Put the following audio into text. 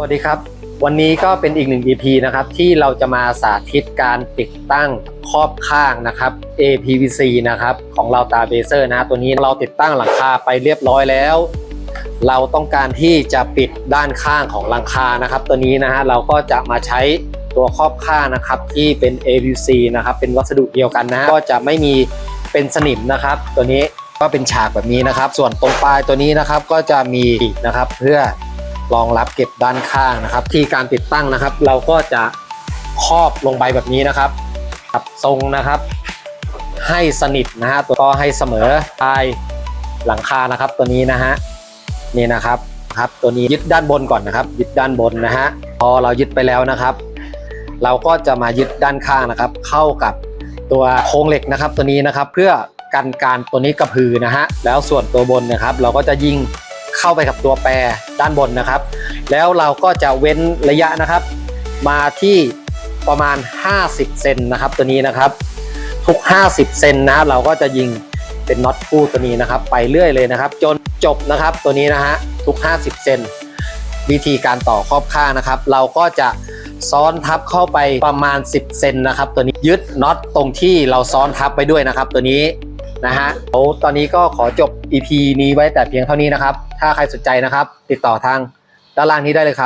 วัสดีครับ วันนี้ก็เป็นอีกหนึ่ง EP นะครับ ที่เราจะมาสาธิตการติดตั้งครอบข้างนะครับ APVC นะครับ ของเราตาเบเซอร์นะ ตัวนี้เราติดตั้งหลังคาไปเรียบร้อยแล้ว เราต้องการที่จะปิดด้านข้างของหลังคานะครับ ตัวนี้นะฮะเราก็จะมาใช้ตัวครอบข้างนะครับที่เป็น APVC นะครับ เป็นวัสดุเดียวกันนะก็จะไม่มีเป็นสนิมนะครับ ตัวนี้ก็เป็นฉากแบบนี้นะครับ ส่วนตรงปลายตัวนี้นะครับก็จะมีนะครับเพื่อ รองรับเก็บด้านข้างนะครับ ที่การติดตั้งนะครับ เราก็จะครอบลงไปแบบนี้นะครับครับทรงนะครับ ให้สนิทนะฮะตัวก็ให้เสมอปลายหลังคานะครับ ตัวนี้นะฮะนี่นะครับครับ ตัวนี้ยึดด้านบนก่อนนะครับ ยึดด้านบนนะฮะพอเรายึดไปแล้วนะครับ เราก็จะมายึดด้านข้างนะครับ เข้ากับตัวโครงเหล็กนะครับ ตัวนี้นะครับเพื่อกันการตัวนี้กระพือนะฮะแล้วส่วนตัวบนนะครับ เราก็จะยิง เข้าไปกับตัวแปรด้านบนนะครับ แล้วเราก็จะเว้นระยะนะครับ มาที่ประมาณ 50 เซนนะครับตัวนี้นะครับ ทุก 50 เซนนะเราก็จะยิงเป็นน็อตคู่ตัวนี้นะครับ ไปเรื่อยเลยนะครับ จนจบนะครับตัวนี้นะฮะทุก 50 เซนวิธีการต่อครอบข้างนะครับ เราก็จะซ้อนทับเข้าไปประมาณ 10 เซนนะครับ ตัวนี้ยึดน็อตตรงที่เราซ้อนทับไปด้วยนะครับ ตัวนี้นะฮะโอ้ตอนนี้ก็ขอจบ EP นี้ไว้แต่เพียงเท่านี้นะครับ ถ้าใครสนใจนะครับ ติดต่อทางด้านล่างนี้ได้เลยครับ